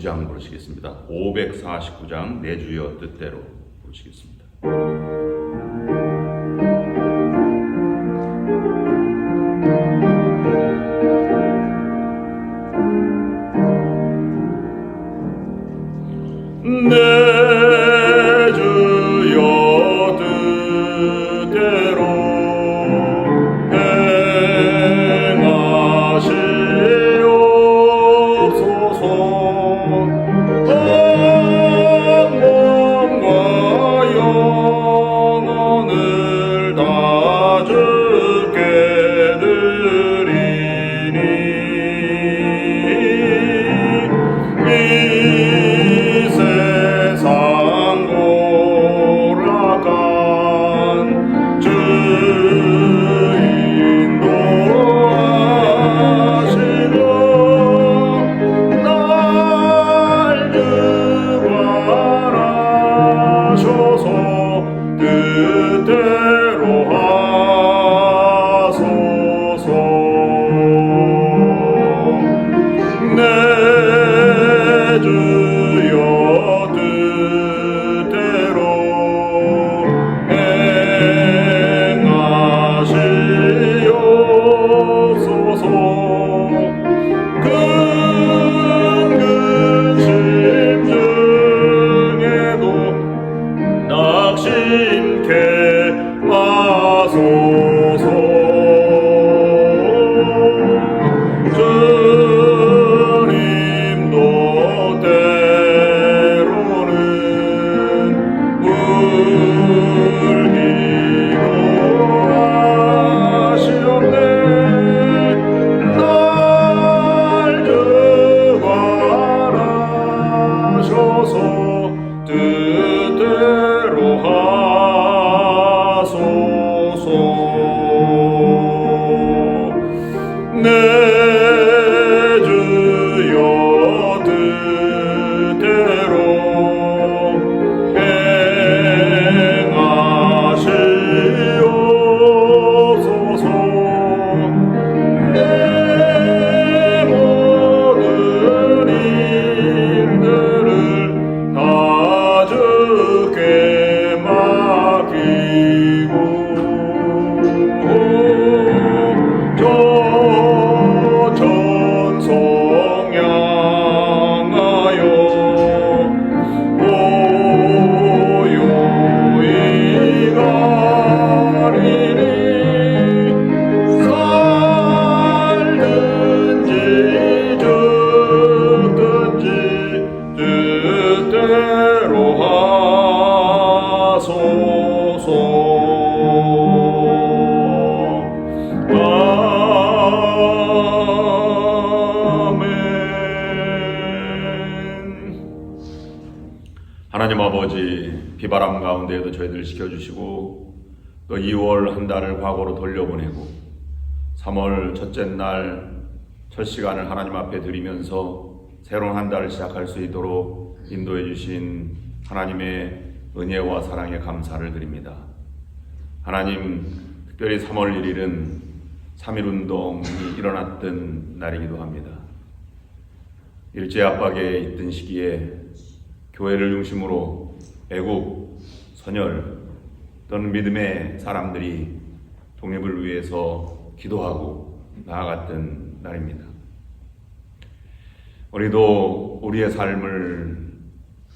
549장 부르시겠습니다. 549장 내 주여 뜻대로 부르시겠습니다. 하 과거로 돌려보내고 3월 첫째 날 첫 시간을 하나님 앞에 드리면서 새로운 한 달을 시작할 수 있도록 인도해 주신 하나님의 은혜와 사랑에 감사를 드립니다. 하나님 특별히 3월 1일은 3.1 운동이 일어났던 날이기도 합니다. 일제 압박에 있던 시기에 교회를 중심으로 애국, 선열 또는 믿음의 사람들이 독립을 위해서 기도하고 나아갔던 날입니다. 우리도 우리의 삶을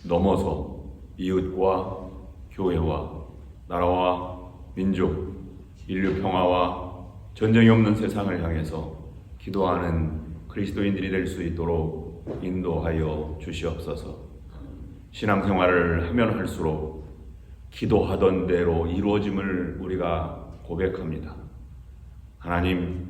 넘어서 이웃과 교회와 나라와 민족, 인류 평화와 전쟁이 없는 세상을 향해서 기도하는 그리스도인들이 될 수 있도록 인도하여 주시옵소서. 신앙생활을 하면 할수록 기도하던 대로 이루어짐을 우리가 고백합니다. 하나님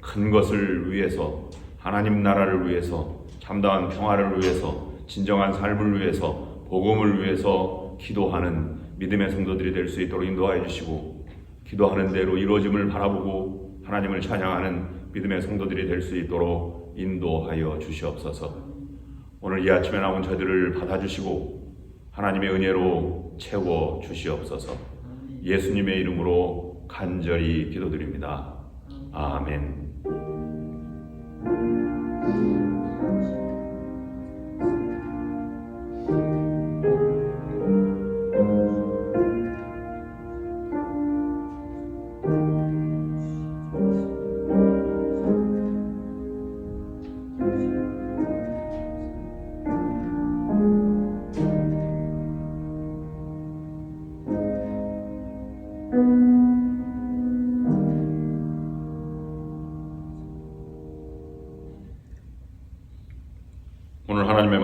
큰 것을 위해서 하나님 나라를 위해서 참다운 평화를 위해서 진정한 삶을 위해서 복음을 위해서 기도하는 믿음의 성도들이 될 수 있도록 인도하여 주시고 기도하는 대로 이루어짐을 바라보고 하나님을 찬양하는 믿음의 성도들이 될 수 있도록 인도하여 주시옵소서. 오늘 이 아침에 나온 저희들을 받아주시고 하나님의 은혜로 채워 주시옵소서. 예수님의 이름으로 간절히 기도드립니다. 아멘.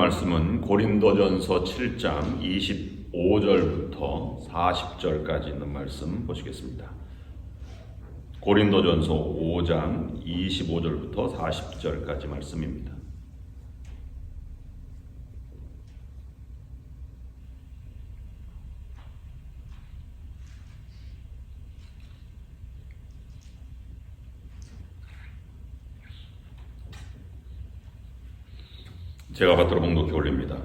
말씀은 고린도전서 7장 25절부터 40절까지 있는 말씀 보시겠습니다. 고린도전서 5장 25절부터 40절까지 말씀입니다. 제가 받들어 봉독해 올립니다.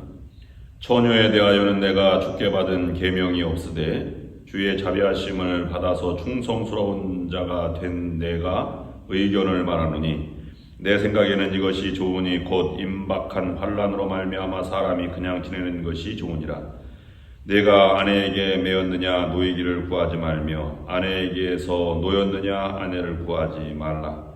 처녀에 대하여는 내가 주께 받은 계명이 없으되 주의 자비하심을 받아서 충성스러운 자가 된 내가 의견을 말하노니 내 생각에는 이것이 좋으니 곧 임박한 환란으로 말미암아 사람이 그냥 지내는 것이 좋으니라. 내가 아내에게 매였느냐 노이기를 구하지 말며 아내에게서 노였느냐 아내를 구하지 말라.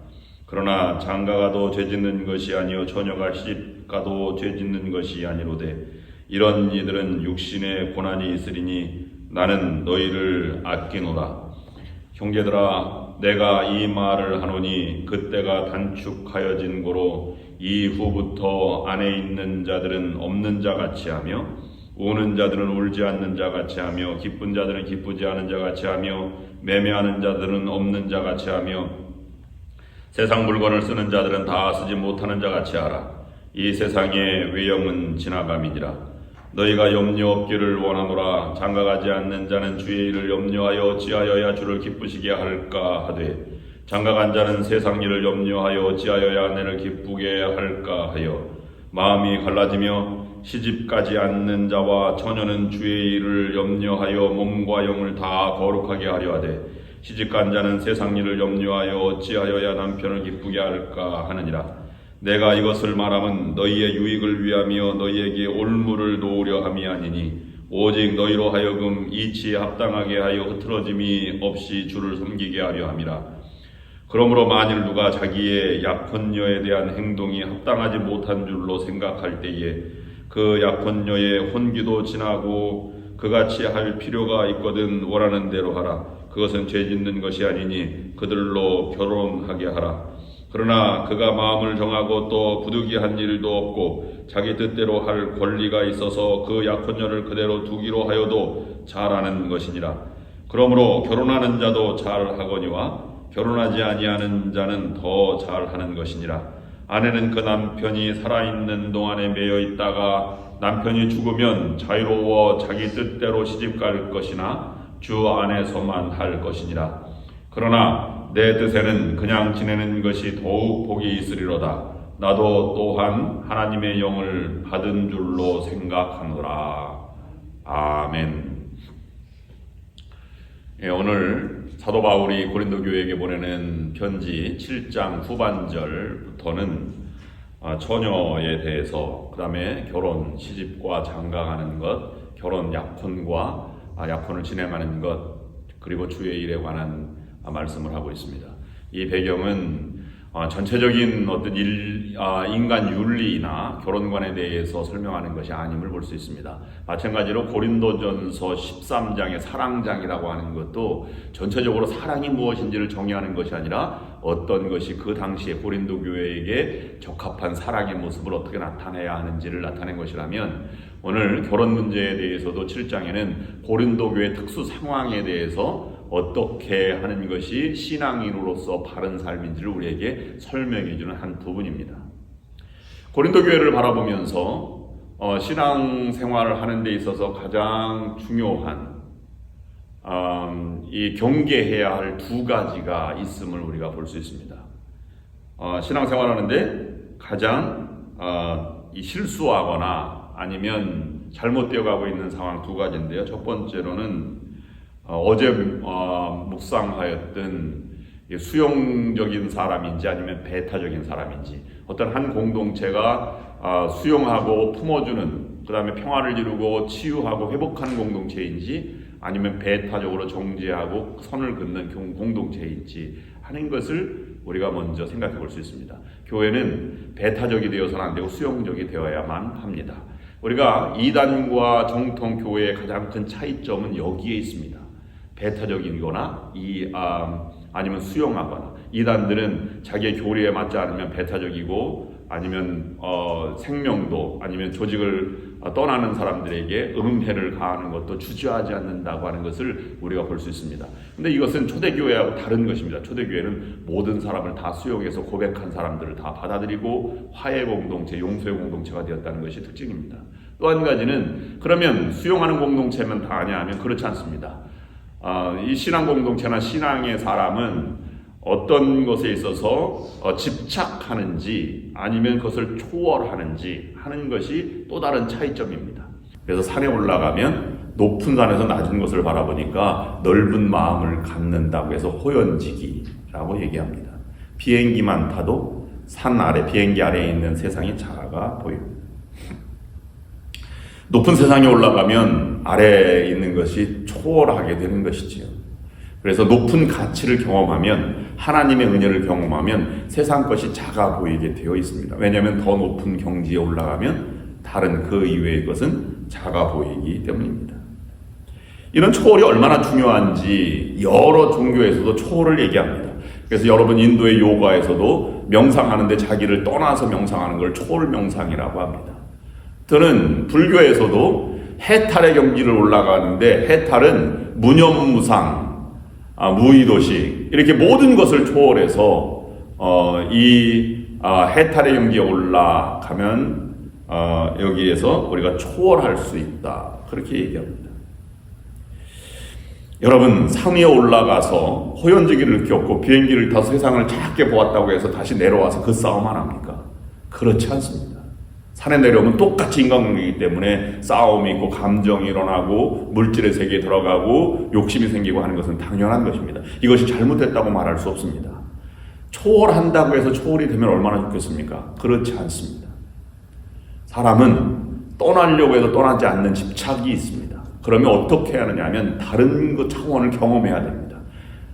그러나 장가가도 죄짓는 것이 아니요 처녀가 시집가도 죄짓는 것이 아니로되 이런 이들은 육신의 고난이 있으리니 나는 너희를 아끼노라 형제들아 내가 이 말을 하노니 그때가 단축하여진 고로 이후부터 안에 있는 자들은 없는 자 같이 하며 우는 자들은 울지 않는 자 같이 하며 기쁜 자들은 기쁘지 않은 자 같이 하며 매매하는 자들은 없는 자 같이 하며 세상 물건을 쓰는 자들은 다 쓰지 못하는 자 같이 하라. 이 세상의 외형은 지나감이니라. 너희가 염려 없기를 원하노라. 장가가지 않는 자는 주의 일을 염려하여 어찌하여야 주를 기쁘시게 할까 하되 장가간 자는 세상 일을 염려하여 어찌하여야 아내를 기쁘게 할까 하여 마음이 갈라지며 시집가지 않는 자와 처녀는 주의 일을 염려하여 몸과 영을 다 거룩하게 하려 하되 시집간 자는 세상 일을 염려하여 어찌하여야 남편을 기쁘게 할까 하느니라. 내가 이것을 말함은 너희의 유익을 위하며 너희에게 올무를 놓으려 함이 아니니 오직 너희로 하여금 이치에 합당하게 하여 흐트러짐이 없이 주를 섬기게 하려 함이라. 그러므로 만일 누가 자기의 약혼녀에 대한 행동이 합당하지 못한 줄로 생각할 때에 그 약혼녀의 혼기도 지나고 그같이 할 필요가 있거든 원하는 대로 하라. 그것은 죄 짓는 것이 아니니 그들로 결혼하게 하라. 그러나 그가 마음을 정하고 또 부득이한 일도 없고 자기 뜻대로 할 권리가 있어서 그 약혼녀를 그대로 두기로 하여도 잘하는 것이니라. 그러므로 결혼하는 자도 잘하거니와 결혼하지 아니하는 자는 더 잘하는 것이니라. 아내는 그 남편이 살아있는 동안에 매여 있다가 남편이 죽으면 자유로워 자기 뜻대로 시집갈 것이나 주 안에서만 할 것이니라. 그러나 내 뜻에는 그냥 지내는 것이 더욱 복이 있으리로다. 나도 또한 하나님의 영을 받은 줄로 생각하노라. 아멘. 예, 오늘 사도 바울이 고린도 교회에게 보내는 편지 7장 후반절부터는 아, 처녀에 대해서 그 다음에 결혼 시집과 장가가는 것, 결혼 약혼과 아, 약혼을 진행하는 것 그리고 주의 일에 관한 아, 말씀을 하고 있습니다. 이 배경은 아, 전체적인 어떤 일, 아, 인간 윤리나 결혼관에 대해서 설명하는 것이 아님을 볼 수 있습니다. 마찬가지로 고린도전서 13장의 사랑장이라고 하는 것도 전체적으로 사랑이 무엇인지를 정의하는 것이 아니라 어떤 것이 그 당시에 고린도 교회에게 적합한 사랑의 모습을 어떻게 나타내야 하는지를 나타낸 것이라면 오늘 결혼 문제에 대해서도 7장에는 고린도 교회 특수 상황에 대해서 어떻게 하는 것이 신앙인으로서 바른 삶인지를 우리에게 설명해 주는 한 부분입니다. 고린도 교회를 바라보면서 어, 신앙 생활을 하는 데 있어서 가장 중요한 음, 이 경계해야 할 두 가지가 있음을 우리가 볼 수 있습니다. 어, 신앙 생활 하는데 가장 어, 이 실수하거나 아니면 잘못되어 가고 있는 상황 두 가지인데요. 첫 번째로는 어, 제 어, 묵상하였던 이 수용적인 사람인지 아니면 배타적인 사람인지 어떤 한 공동체가 어, 수용하고 품어주는 그 다음에 평화를 이루고 치유하고 회복하는 공동체인지 아니면 배타적으로 정죄하고 선을 긋는 공- 공동체인지 하는 것을 우리가 먼저 생각해 볼 수 있습니다. 교회는 배타적이 되어서는 안 되고 수용적이 되어야만 합니다. 우리가 이단과 정통 교회의 가장 큰 차이점은 여기에 있습니다. 배타적이거나 이 아, 아니면 수용하거나 이단들은 자기의 교리에 맞지 않으면 배타적이고 아니면 어, 생명도 아니면 조직을 어, 떠나는 사람들에게 응해를 가하는 것도 주저하지 않는다고 하는 것을 우리가 볼 수 있습니다. 근데 이것은 초대교회하고 다른 것입니다. 초대교회는 모든 사람을 다 수용해서 고백한 사람들을 다 받아들이고 화해 공동체, 용서의 공동체가 되었다는 것이 특징입니다. 또 한 가지는 그러면 수용하는 공동체면 다 아냐 하면 그렇지 않습니다. 아, 이 신앙 공동체나 신앙의 사람은 어떤 것에 있어서 어, 집착하는지 아니면 그것을 초월하는지 하는 것이 또 다른 차이점입니다. 그래서 산에 올라가면 높은 산에서 낮은 것을 바라보니까 넓은 마음을 갖는다고 해서 호연지기라고 얘기합니다. 비행기만 타도 산 아래, 비행기 아래에 있는 세상이 작아 보입니다. 높은 세상에 올라가면 아래에 있는 것이 초월하게 되는 것이지요. 그래서 높은 가치를 경험하면 하나님의 은혜를 경험하면 세상 것이 작아 보이게 되어 있습니다. 왜냐하면 더 높은 경지에 올라가면 다른 그 이외의 것은 작아 보이기 때문입니다. 이런 초월이 얼마나 중요한지 여러 종교에서도 초월을 얘기합니다. 그래서 여러분 인도의 요가에서도 명상하는데 자기를 떠나서 명상하는 걸 초월 명상이라고 합니다. 저는 불교에서도 해탈의 경지를 올라가는데 해탈은 무념무상, 아, 무의도식 이렇게 모든 것을 초월해서 어, 이 아, 해탈의 경지에 올라가면 어, 여기에서 우리가 초월할 수 있다 그렇게 얘기합니다. 여러분 산 위에 올라가서 호연지기를 겪고 비행기를 타서 세상을 작게 보았다고 해서 다시 내려와서 그 싸움 안 합니까? 그렇지 않습니다. 산에 내려오면 똑같이 인간관계이기 때문에 싸움이 있고 감정이 일어나고 물질의 세계에 들어가고 욕심이 생기고 하는 것은 당연한 것입니다. 이것이 잘못됐다고 말할 수 없습니다. 초월한다고 해서 초월이 되면 얼마나 좋겠습니까? 그렇지 않습니다. 사람은 떠나려고 해도 떠나지 않는 집착이 있습니다. 그러면 어떻게 하느냐 하면 다른 그 차원을 경험해야 됩니다.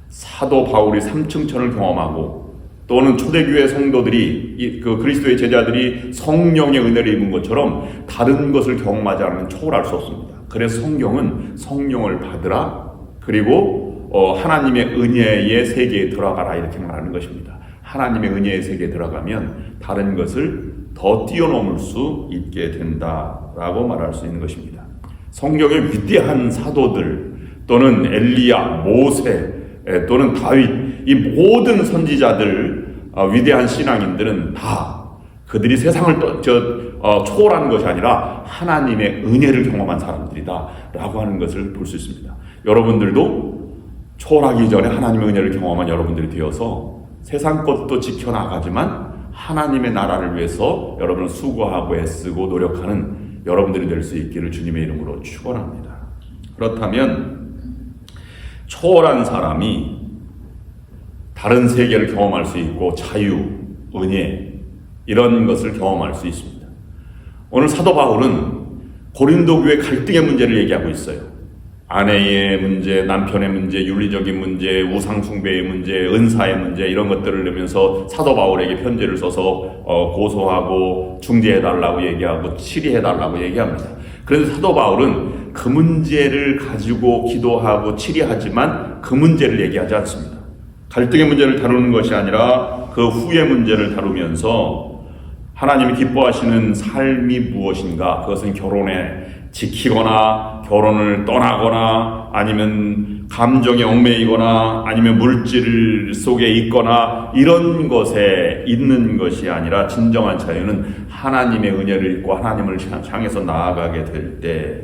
사도 바울이 삼층천을 경험하고 또는 초대교회 성도들이 이- 그 그리스도의 제자들이 성령의 은혜를 입은 것처럼 다른 것을 경험하지 않으면 초월할 수 없습니다. 그래서 성경은 성령을 받으라 그리고 어, 하나님의 은혜의 세계에 들어가라 이렇게 말하는 것입니다. 하나님의 은혜의 세계에 들어가면 다른 것을 더 뛰어넘을 수 있게 된다라고 말할 수 있는 것입니다. 성경의 위대한 사도들 또는 엘리야, 모세 에, 또는 다윗 이 모든 선지자들 어, 위대한 신앙인들은 다 그들이 세상을 떠, 저, 어, 초월한 것이 아니라 하나님의 은혜를 경험한 사람들이다라고 하는 것을 볼 수 있습니다. 여러분들도 초월하기 전에 하나님의 은혜를 경험한 여러분들이 되어서 세상 것도 지켜나가지만 하나님의 나라를 위해서 여러분은 수고하고 애쓰고 노력하는 여러분들이 될 수 있기를 주님의 이름으로 축원합니다. 그렇다면 초월한 사람이 다른 세계를 경험할 수 있고 자유, 은혜 이런 것을 경험할 수 있습니다. 오늘 사도 바울은 고린도 교회 갈등의 문제를 얘기하고 있어요. 아내의 문제, 남편의 문제, 윤리적인 문제, 우상 숭배의 문제, 은사의 문제 이런 것들을 내면서 사도 바울에게 편지를 써서 어, 고소하고 중재해 달라고 얘기하고 치리해 달라고 얘기합니다. 그래서 사도 바울은 그 문제를 가지고 기도하고 치리하지만 그 문제를 얘기하지 않습니다. 갈등의 문제를 다루는 것이 아니라 그 후의 문제를 다루면서 하나님이 기뻐하시는 삶이 무엇인가? 그것은 결혼에 지키거나 결혼을 떠나거나 아니면 감정에 얽매이거나 아니면 물질 속에 있거나 이런 것에 있는 것이 아니라 진정한 자유는 하나님의 은혜를 입고 하나님을 향해서 나아가게 될 때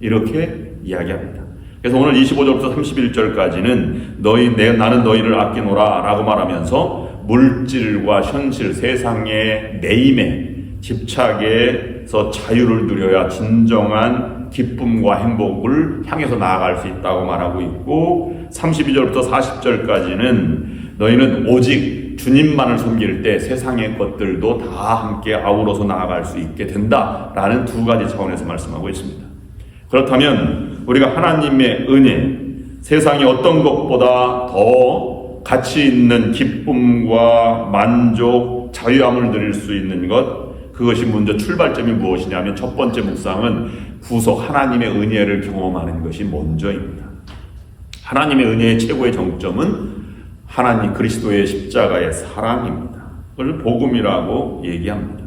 이렇게 이야기합니다. 그래서 오늘 25절부터 31절까지는 너희 내 나는 너희를 아끼노라라고 말하면서 물질과 현실 세상의 매임에 집착에서 자유를 누려야 진정한 기쁨과 행복을 향해서 나아갈 수 있다고 말하고 있고 32절부터 40절까지는 너희는 오직 주님만을 섬길 때 세상의 것들도 다 함께 아우러서 나아갈 수 있게 된다라는 두 가지 차원에서 말씀하고 있습니다. 그렇다면 우리가 하나님의 은혜, 세상이 어떤 것보다 더 가치 있는 기쁨과 만족, 자유함을 누릴 수 있는 것, 그것이 먼저 출발점이 무엇이냐면 첫 번째 묵상은 구속 하나님의 은혜를 경험하는 것이 먼저입니다. 하나님의 은혜의 최고의 정점은 하나님 그리스도의 십자가의 사랑입니다. 그걸 복음이라고 얘기합니다.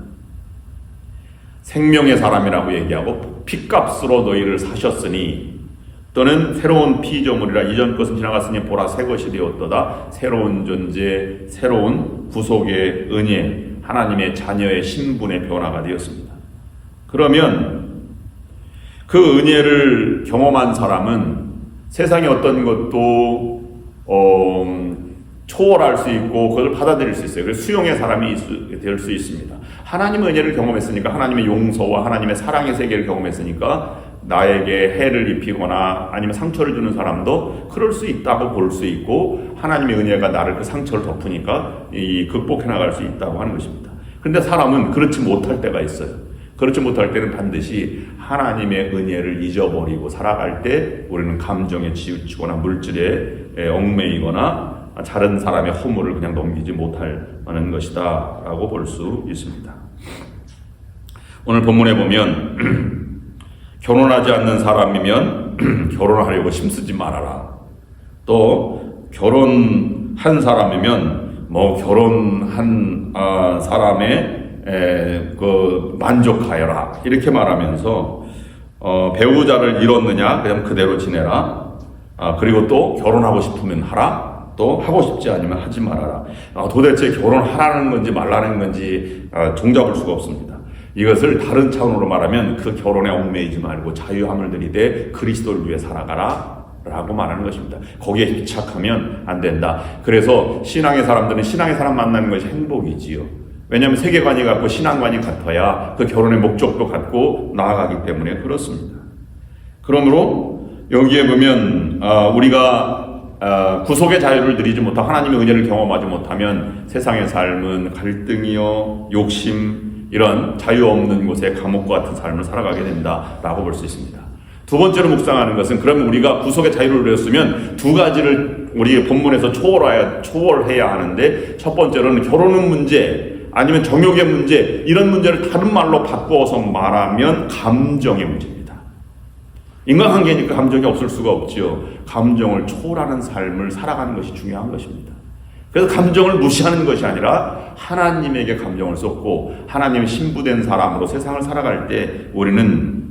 생명의 사람이라고 얘기하고 피값으로 너희를 사셨으니 또는 새로운 피조물이라 이전 것은 지나갔으니 보라 새 것이 되었도다 새로운 존재 새로운 구속의 은혜 하나님의 자녀의 신분의 변화가 되었습니다. 그러면 그 은혜를 경험한 사람은 세상의 어떤 것도 어, 초월할 수 있고 그걸 받아들일 수 있어요. 그래서 수용의 사람이 될 수 있습니다. 하나님의 은혜를 경험했으니까 하나님의 용서와 하나님의 사랑의 세계를 경험했으니까 나에게 해를 입히거나 아니면 상처를 주는 사람도 그럴 수 있다고 볼 수 있고 하나님의 은혜가 나를 그 상처를 덮으니까 이 극복해 나갈 수 있다고 하는 것입니다. 근데 사람은 그렇지 못할 때가 있어요. 그렇지 못할 때는 반드시 하나님의 은혜를 잊어버리고 살아갈 때 우리는 감정에 치우치거나 물질에 얽매이거나 다른 사람의 허물을 그냥 넘기지 못할 만한 것이다 라고 볼 수 있습니다. 오늘 본문에 보면 결혼하지 않는 사람이면 결혼하려고 힘쓰지 말아라. 또 결혼한 사람이면 뭐 결혼한 아, 사람의 에, 그 만족하여라 이렇게 말하면서 어, 배우자를 잃었느냐 그냥 그대로 지내라. 아, 그리고 또 결혼하고 싶으면 하라. 또 하고 싶지 않으면 하지 말아라. 아, 도대체 결혼하라는 건지 말라는 건지 아, 종잡을 수가 없습니다. 이것을 다른 차원으로 말하면 그 결혼에 얽매이지 말고 자유함을 들이되 그리스도를 위해 살아가라. 라고 말하는 것입니다. 거기에 집착하면 안 된다. 그래서 신앙의 사람들은 신앙의 사람 만나는 것이 행복이지요. 왜냐하면 세계관이 같고 신앙관이 같아야 그 결혼의 목적도 같고 나아가기 때문에 그렇습니다. 그러므로 여기에 보면 아, 우리가 아, 구속의 자유를 누리지 못하고 하나님의 은혜를 경험하지 못하면 세상의 삶은 갈등이요, 욕심, 이런 자유 없는 곳에 감옥과 같은 삶을 살아가게 된다라고 볼 수 있습니다. 두 번째로 묵상하는 것은 그러면 우리가 구속의 자유를 누렸으면 두 가지를 우리 본문에서 초월해야, 초월해야 하는데 첫 번째로는 결혼은 문제 아니면 정욕의 문제 이런 문제를 다른 말로 바꾸어서 말하면 감정의 문제입니다. 인간관계니까 감정이 없을 수가 없지요. 감정을 초월하는 삶을 살아가는 것이 중요한 것입니다. 그래서 감정을 무시하는 것이 아니라 하나님에게 감정을 쏟고 하나님 신부된 사람으로 세상을 살아갈 때 우리는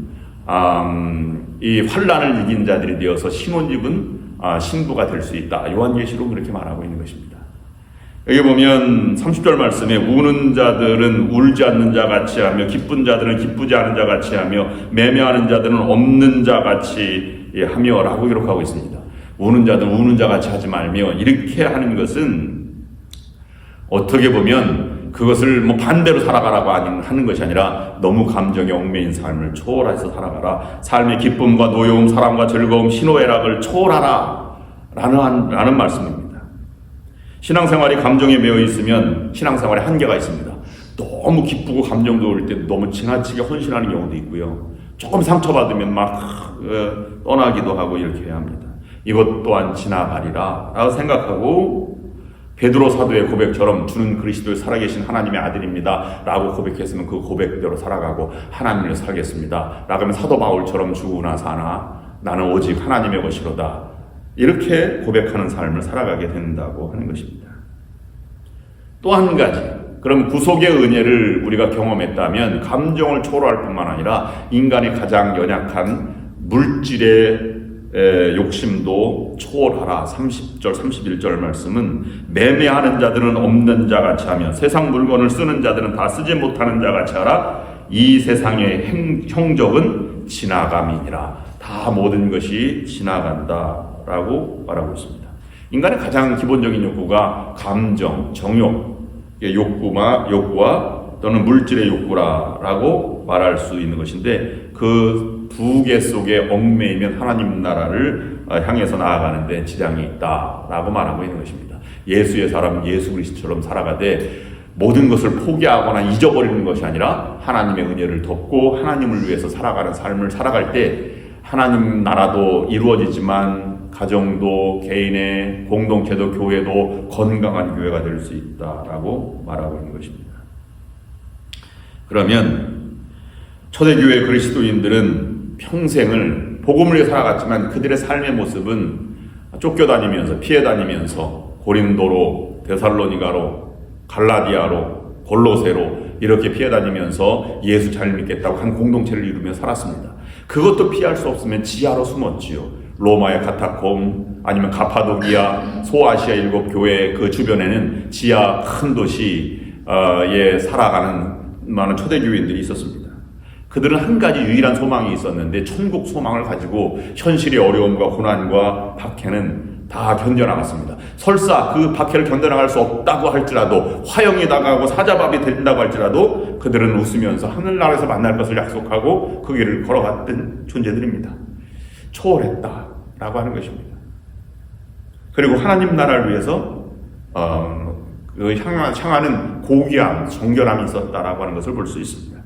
음, 이 환란을 이긴 자들이 되어서 신혼집은 아, 신부가 될 수 있다. 요한계시로 그렇게 말하고 있는 것입니다. 여기 보면 30절 말씀에 우는 자들은 울지 않는 자 같이 하며 기쁜 자들은 기쁘지 않은 자 같이 하며 매매하는 자들은 없는 자 같이 하며라고 기록하고 있습니다. 우는 자들은 우는 자 같이 하지 말며 이렇게 하는 것은 어떻게 보면 그것을 뭐 반대로 살아가라고 하는 것이 아니라 너무 감정에 얽매인 삶을 초월해서 살아가라. 삶의 기쁨과 노여움, 사랑과 즐거움, 신호애락을 초월하라. 라는, 라는 말씀입니다. 신앙생활이 감정에 매여 있으면 신앙생활에 한계가 있습니다. 너무 기쁘고 감정도 올때 너무 지나치게 헌신하는 경우도 있고요. 조금 상처받으면 막 어, 떠나기도 하고 이렇게 해야 합니다. 이것 또한 지나가리라 라고 생각하고 베드로 사도의 고백처럼 주는 그리스도의 살아계신 하나님의 아들입니다. 라고 고백했으면 그 고백대로 살아가고 하나님을 살겠습니다. 라고 하면 사도 바울처럼 죽으나 사나 나는 오직 하나님의 것이로다. 이렇게 고백하는 삶을 살아가게 된다고 하는 것입니다. 또 한 가지, 그럼 구속의 은혜를 우리가 경험했다면 감정을 초월할 뿐만 아니라 인간의 가장 연약한 물질의 에, 욕심도 초월하라. 30절, 31절 말씀은 매매하는 자들은 없는 자 같이 하며 세상 물건을 쓰는 자들은 다 쓰지 못하는 자 같이 하라. 이 세상의 행, 형적은 지나감이니라. 다 모든 것이 지나간다 라고 말하고 있습니다. 인간의 가장 기본적인 욕구가 감정, 정욕, 욕구마, 욕구와 또는 물질의 욕구라라고 말할 수 있는 것인데 그 두 개 속에 얽매이면 하나님 나라를 어, 향해서 나아가는데 지장이 있다라고 말하고 있는 것입니다. 예수의 사람 예수 그리스도처럼 살아가되 모든 것을 포기하거나 잊어버리는 것이 아니라 하나님의 은혜를 덮고 하나님을 위해서 살아가는 삶을 살아갈 때 하나님 나라도 이루어지지만 가정도 개인의 공동체도 교회도 건강한 교회가 될 수 있다라고 말하고 있는 것입니다. 그러면 초대교회 그리스도인들은 평생을 복음을 위해 살아갔지만 그들의 삶의 모습은 쫓겨다니면서 피해 다니면서 고린도로 데살로니가로 갈라디아로 골로세로 이렇게 피해 다니면서 예수 잘 믿겠다고 한 공동체를 이루며 살았습니다. 그것도 피할 수 없으면 지하로 숨었지요. 로마의 카타콤 아니면 가파도기아 소아시아 일곱 교회 그 주변에는 지하 큰 도시에 살아가는 많은 초대교인들이 있었습니다. 그들은 한 가지 유일한 소망이 있었는데 천국 소망을 가지고 현실의 어려움과 고난과 박해는 다 견뎌나갔습니다. 설사 그 박해를 견뎌나갈 수 없다고 할지라도 화형이 당하고 사자밥이 된다고 할지라도 그들은 웃으면서 하늘나라에서 만날 것을 약속하고 그 길을 걸어갔던 존재들입니다. 초월했다라고 하는 것입니다. 그리고 하나님 나라를 위해서 어, 그 향하, 향하는 고귀함, 정결함이 있었다라고 하는 것을 볼 수 있습니다.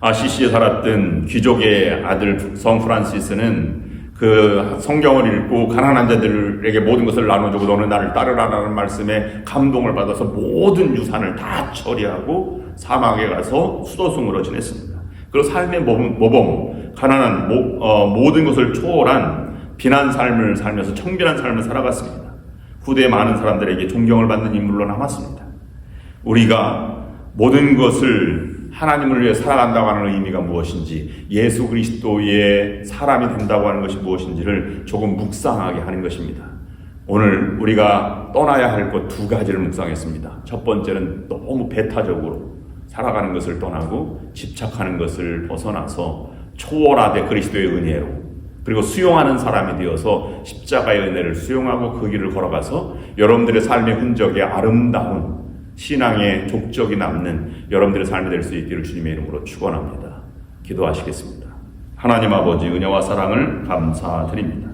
아시시에 살았던 귀족의 아들 성 프란시스는 그 성경을 읽고 가난한 자들에게 모든 것을 나눠주고 너는 나를 따르라라는 말씀에 감동을 받아서 모든 유산을 다 처리하고 사막에 가서 수도승으로 지냈습니다. 그리고 삶의 모범, 가난한 모, 어, 모든 것을 초월한 비난 삶을 살면서 청결한 삶을 살아갔습니다. 후대 많은 사람들에게 존경을 받는 인물로 남았습니다. 우리가 모든 것을 하나님을 위해 살아간다고 하는 의미가 무엇인지, 예수 그리스도의 사람이 된다고 하는 것이 무엇인지를 조금 묵상하게 하는 것입니다. 오늘 우리가 떠나야 할 것 두 가지를 묵상했습니다. 첫 번째는 너무 배타적으로 살아가는 것을 떠나고 집착하는 것을 벗어나서 초월하되 그리스도의 은혜로 그리고 수용하는 사람이 되어서 십자가의 은혜를 수용하고 그 길을 걸어가서 여러분들의 삶의 흔적에 아름다운 신앙의 족적이 남는 여러분들의 삶이 될 수 있기를 주님의 이름으로 축원합니다. 기도하시겠습니다. 하나님 아버지 은혜와 사랑을 감사드립니다.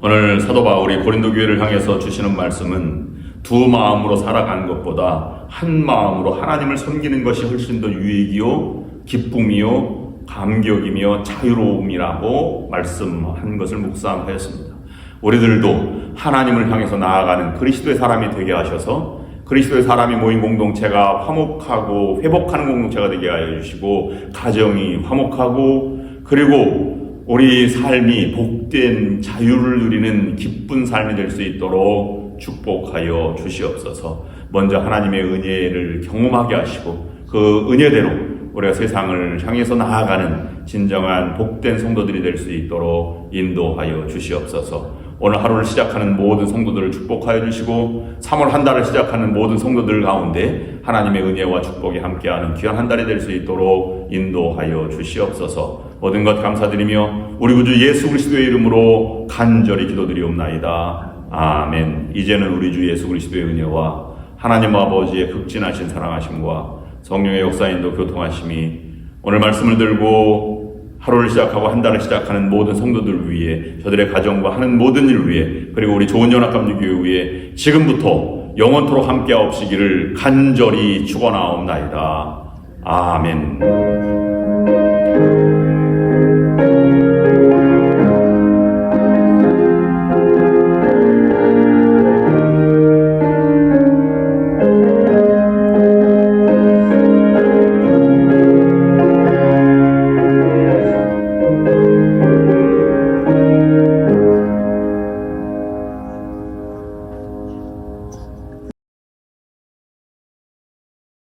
오늘 사도 바울이 고린도 교회를 향해서 주시는 말씀은 두 마음으로 살아가는 것보다 한 마음으로 하나님을 섬기는 것이 훨씬 더 유익이요 기쁨이요 감격이며 자유로움이라고 말씀한 것을 묵상하였습니다. 우리들도 하나님을 향해서 나아가는 그리스도의 사람이 되게 하셔서 그리스도의 사람이 모인 공동체가 화목하고 회복하는 공동체가 되게 하여 주시고 가정이 화목하고 그리고 우리 삶이 복된 자유를 누리는 기쁜 삶이 될 수 있도록 축복하여 주시옵소서. 먼저 하나님의 은혜를 경험하게 하시고 그 은혜대로 우리가 세상을 향해서 나아가는 진정한 복된 성도들이 될 수 있도록 인도하여 주시옵소서. 오늘 하루를 시작하는 모든 성도들을 축복하여 주시고 3월 한 달을 시작하는 모든 성도들 가운데 하나님의 은혜와 축복이 함께하는 귀한 한 달이 될 수 있도록 인도하여 주시옵소서. 모든 것 감사드리며 우리 구주 예수 그리스도의 이름으로 간절히 기도드리옵나이다. 아멘. 이제는 우리 주 예수 그리스도의 은혜와 하나님 아버지의 극진하신 사랑하심과 성령의 역사인도 교통하심이 오늘 말씀을 들고 하루를 시작하고 한 달을 시작하는 모든 성도들 위해 저들의 가정과 하는 모든 일 위해 그리고 우리 좋은 연합감리교회 위해 지금부터 영원토록 함께하옵시기를 간절히 축원하옵나이다. 아멘.